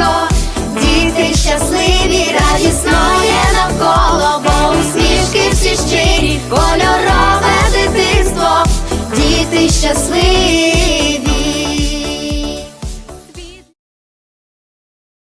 ліжко, діти щасливі, радісно є навколо, бо усмішки всі щирі, кольорове дитинство, діти щасливі.